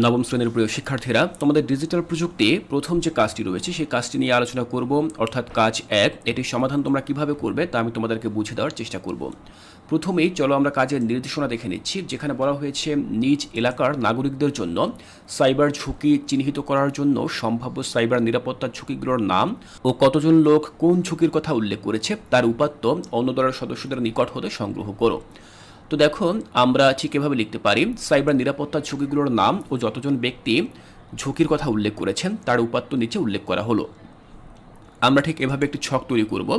নবম শ্রেণির প্রিয় শিক্ষার্থীরা, তোমাদের ডিজিটাল প্রযুক্তি প্রথম যে কাজটি রয়েছে, সেই কাজটি নিয়ে আলোচনা করব। অর্থাৎ কাজ এক, এটির সমাধান তোমরা কীভাবে করবে তা আমি তোমাদেরকে বুঝে দেওয়ার চেষ্টা করব। প্রথমেই চলো আমরা কাজের নির্দেশনা দেখে নিচ্ছি, যেখানে বলা হয়েছে নিজ এলাকার নাগরিকদের জন্য সাইবার ঝুঁকি চিহ্নিত করার জন্য সম্ভাব্য সাইবার নিরাপত্তার ঝুঁকিগুলোর নাম ও কতজন লোক কোন ঝুঁকির কথা উল্লেখ করেছে, তার উপাত্ত অন্য দলের সদস্যদের নিকট হতে সংগ্রহ করো। তো দেখো আমরা ঠিক এভাবে লিখতে পারি। সাইবার নিরাপত্তা ঝুঁকিগুলোর নাম ও যতজন ব্যক্তি ঝুঁকির কথা উল্লেখ করেছেন, তার উপাত্ত নিচে উল্লেখ করা হলো। আমরা ঠিক এভাবে একটি ছক তৈরি করব।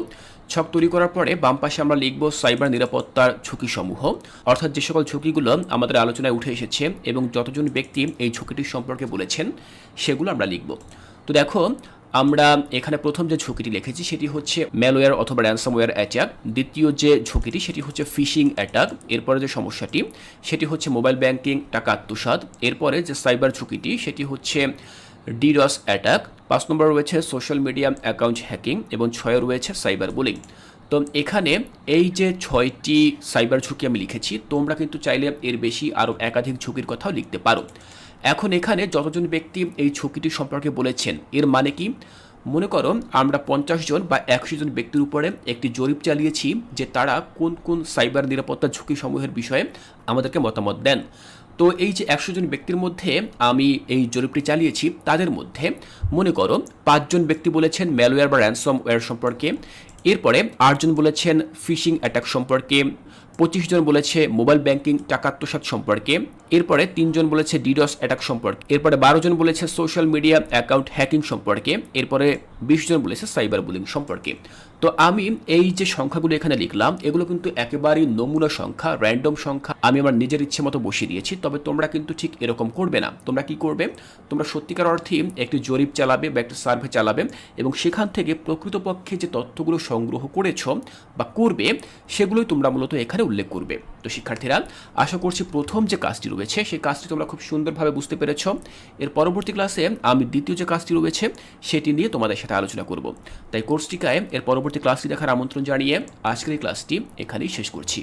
ছক তৈরি করার পরে বাম পাশে আমরা লিখব সাইবার নিরাপত্তার ঝুঁকিসমূহ। অর্থাৎ যে সকল ঝুঁকিগুলো আমাদের আলোচনায় উঠে এসেছে এবং যতজন ব্যক্তি এই ঝুঁকিটির সম্পর্কে বলেছেন, সেগুলো আমরা লিখব। তো দেখো আমরা এখানে প্রথম যে ঝুঁকিটি লিখেছি সেটি হচ্ছে ম্যালওয়্যার অথবা র্যানসামওয়্যার অ্যাটাক দ্বিতীয় যে ঝুঁকিটি সেটি হচ্ছে ফিশিং অ্যাটাক এরপরে যে সমস্যাটি, সেটি হচ্ছে মোবাইল ব্যাংকিং টাকা আত্মসাৎ। এরপরে যে সাইবার ঝুঁকিটি, সেটি হচ্ছে ডিডস অ্যাটাক পাঁচ নম্বর রয়েছে সোশ্যাল মিডিয়া অ্যাকাউন্ট হ্যাকিং এবং ছয় রয়েছে সাইবার বুলিং তো এখানে এই যে ছয়টি সাইবার ঝুঁকি আমি লিখেছি, তোমরা কিন্তু চাইলে এর বেশি আরও একাধিক ঝুঁকির কথাও লিখতে পারো। এখন এখানে যতজন ব্যক্তি এই ঝুঁকিটি সম্পর্কে বলেছেন, এর মানে কি? মনে করো, আমরা পঞ্চাশ জন বা একশো জন ব্যক্তির উপরে একটি জরিপ চালিয়েছি যে তারা কোন কোন সাইবার নিরাপত্তা ঝুঁকি সমূহের বিষয়ে আমাদেরকে মতামত দেন। তো এই যে একশো জন ব্যক্তির মধ্যে আমি এই জরিপটি চালিয়েছি, তাদের মধ্যে মনে করো, পাঁচজন ব্যক্তি বলেছেন ম্যালওয়্যার বা র্যানসম ওয়্যার সম্পর্কে, এরপরে আটজন বলেছেন ফিশিং অ্যাটাক সম্পর্কে পঁচিশ জন বলেছে মোবাইল ব্যাংকিং টাকা আত্মসাৎ সম্পর্কে, এরপরে তিনজন বলেছে ডিডস অ্যাটাক সম্পর্কে, এরপরে বারো জন বলেছে সোশ্যাল মিডিয়া অ্যাকাউন্ট হ্যাকিং সম্পর্কে, এরপরে বিশ জন বলেছে সাইবার বুলিং সম্পর্কে। তো আমি এই যে সংখ্যাগুলো এখানে লিখলাম, এগুলো কিন্তু একেবারেই নমুনা সংখ্যা র্যান্ডম সংখ্যা। আমি আমার নিজের ইচ্ছে মতো বসিয়ে দিয়েছি, তবে তোমরা কিন্তু ঠিক এরকম করবে না। তোমরা কি করবে? তোমরা সত্যিকার অর্থে একটি জরিপ চালাবে বা একটা সার্ভে চালাবে এবং সেখান থেকে প্রকৃতপক্ষে যে তথ্যগুলো সংগ্রহ করেছ বা করবে, সেগুলোই তোমরা মূলত এখানে উল্লেখ করবে। তো শিক্ষার্থীরা, আশা করছি প্রথম যে কাজটি রয়েছে, সেই কাজটি তোমরা খুব সুন্দরভাবে বুঝতে পেরেছ। এর পরবর্তী ক্লাসে আমি দ্বিতীয় যে কাজটি রয়েছে, সেটি নিয়ে তোমাদের সাথে আলোচনা করব। তাই কোর্সটিকায় এর পরবর্তী ক্লাসটি দেখার আমন্ত্রণ জানিয়ে আজকের এই ক্লাসটি এখানেই শেষ করছি।